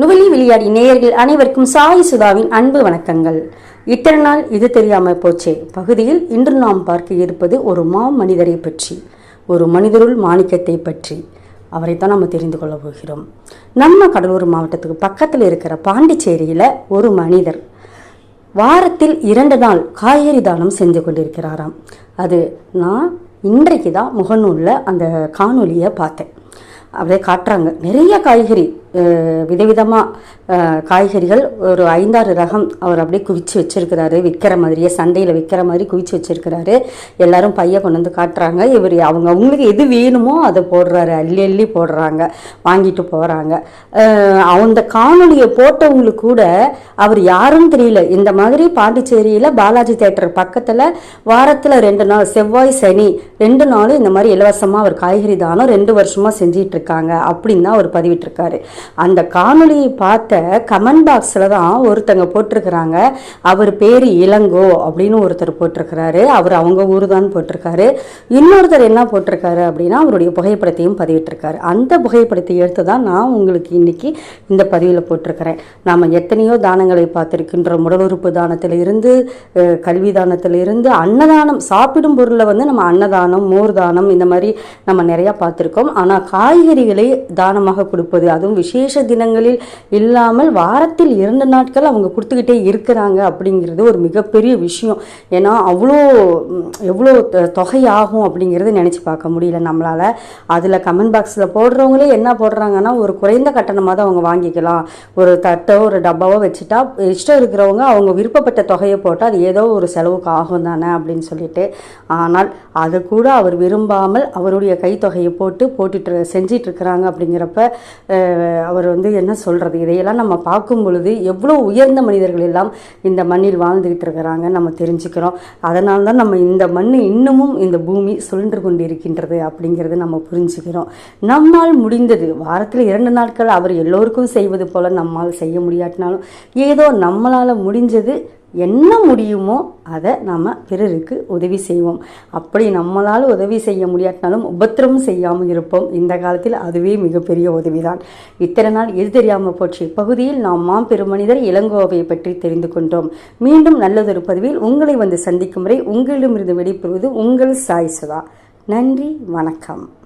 நுவலி விளையாடி நேயர்கள் அனைவருக்கும் சாய் சுதாவின் அன்பு வணக்கங்கள். இத்தனை நாள் இது தெரியாமல் போச்சே. பகுதியில் இன்று நாம் பார்க்க இருப்பது ஒரு மா மனிதரை பற்றி ஒரு மனிதருள் மாணிக்கத்தை பற்றி. அவரைத்தான் நம்ம தெரிந்து கொள்ள போகிறோம். நம்ம கடலூர் மாவட்டத்துக்கு பக்கத்தில் இருக்கிற பாண்டிச்சேரியில் ஒரு மனிதர் வாரத்தில் இரண்டு நாள் காய்கறி தானம் செஞ்சு கொண்டிருக்கிறாராம். அது நான் இன்றைக்கு தான் முகநூலில் அந்த காணொலியை பார்த்தேன். அப்படியே காட்டுறாங்க. நிறைய காய்கறி. விதவிதமாக காய்கறிகள் ஒரு ஐந்தாறு ரகம் அவர் அப்படியே குவிச்சு வச்சுருக்கிறாரு. விற்கிற மாதிரியே சந்தையில் விற்கிற மாதிரி குவிச்சு வச்சுருக்கிறாரு. எல்லாரும் பையன் கொண்டு வந்து காட்டுறாங்க. இவர் அவங்க அவங்களுக்கு எது வேணுமோ அதை போடுறாரு. அள்ளி அள்ளி போடுறாங்க. வாங்கிட்டு போகிறாங்க அந்த காணொலியை போட்டவங்களுக்கு கூட அவர் யாருன்னு தெரியல. இந்த மாதிரி பாண்டிச்சேரியில் பாலாஜி தேட்டர் பக்கத்தில் வாரத்தில் ரெண்டு நாள் செவ்வாய் சனி ரெண்டு நாளும் இந்த மாதிரி இலவசமாக அவர் காய்கறி தானம் ரெண்டு வருஷமாக செஞ்சிட்டு இருக்காங்க அப்படின்னு தான் அவர் பதிவிட்டிருக்காரு. அந்த காணொலியை பார்த்த கமெண்ட் பாக்ஸில் தான் ஒருத்தங்க போட்டிருக்கிறாங்க. அவர் பேர் இளங்கோ அப்படின்னு ஒருத்தர் போட்டிருக்கிறாரு. அவர் அவங்க ஊர் தான் போட்டிருக்காரு. இன்னொருத்தர் என்ன போட்டிருக்காரு அப்படின்னா அவருடைய புகைப்படத்தையும் பதிவிட்டிருக்காரு. அந்த புகைப்படத்தை எடுத்து தான் நான் உங்களுக்கு இன்னைக்கு இந்த பதிவில் போட்டிருக்கிறேன். நாம் எத்தனையோ தானங்களை பார்த்துருக்கின்றோம் உடல் உறுப்பு தானத்தில் இருந்து கல்வி தானத்தில் இருந்து அன்னதானம் சாப்பிடும் பொருளை வந்து நம்ம அன்னதானம் மோர் தானம் இந்த மாதிரி நம்ம நிறையா பார்த்துருக்கோம். ஆனால் காய்கறிகளை தானமாக கொடுப்பது அதுவும் விஷயம் விசேஷ தினங்களில் இல்லாமல் வாரத்தில் இரண்டு நாட்கள் அவங்க கொடுத்துக்கிட்டே இருக்கிறாங்க அப்படிங்கிறது ஒரு மிகப்பெரிய விஷயம். ஏன்னா அவ்வளோ எவ்வளோ தொகை ஆகும் அப்படிங்கிறது நினச்சி பார்க்க முடியல நம்மளால். அதில் கமெண்ட் பாக்ஸில் போடுறவங்களே என்ன போடுறாங்கன்னா ஒரு குறைந்த கட்டணமாக தான் அவங்க வாங்கிக்கலாம். ஒரு தட்டோ ஒரு டப்பாவோ வச்சுட்டா இஷ்டம் இருக்கிறவங்க அவங்க விருப்பப்பட்ட தொகையை போட்டால் அது ஏதோ ஒரு செலவுக்கு ஆகும் தானே அப்படின்னு சொல்லிட்டு. ஆனால் அது கூட அவர் விரும்பாமல் அவருடைய கைத்தொகையை போட்டு போட்டுட்டு செஞ்சிட்டுருக்குறாங்க அப்படிங்கிறப்ப அவர் வந்து என்ன சொல்கிறது இதையெல்லாம் நம்ம பார்க்கும் பொழுது எவ்வளோ உயர்ந்த மனிதர்கள் எல்லாம் இந்த மண்ணில் வாழ்ந்துக்கிட்டு இருக்கிறாங்க நம்ம தெரிஞ்சுக்கிறோம். அதனால தான் நம்ம இந்த மண் இன்னமும் இந்த பூமி சுழன்று கொண்டு இருக்கின்றது அப்படிங்கிறது நம்ம புரிஞ்சுக்கிறோம். நம்மால் முடிந்தது வாரத்தில் இரண்டு நாட்கள் அவர் எல்லோருக்கும் செய்வது போல் நம்மால் செய்ய முடியாட்டினாலும் ஏதோ நம்மளால் முடிஞ்சது என்ன முடியுமோ அதை நம்ம பிறருக்கு உதவி செய்வோம். அப்படி நம்மளால் உதவி செய்ய முடியாட்டினாலும் உபத்திரமும் செய்யாமல் இருப்போம். இந்த காலத்தில் அதுவே மிகப்பெரிய உதவிதான். இத்தனை நாள் எது தெரியாமல் போச்சு? பகுதியில் நாம் மாம்பெருமனிதர் இளங்கோவை பற்றி தெரிந்து கொண்டோம். மீண்டும் நல்லதொரு பதிவில் உங்களை வந்து சந்திக்கும் வரை உங்களிடமிருந்து வெளிப்படுவது உங்கள் சாய் சுதா. நன்றி வணக்கம்.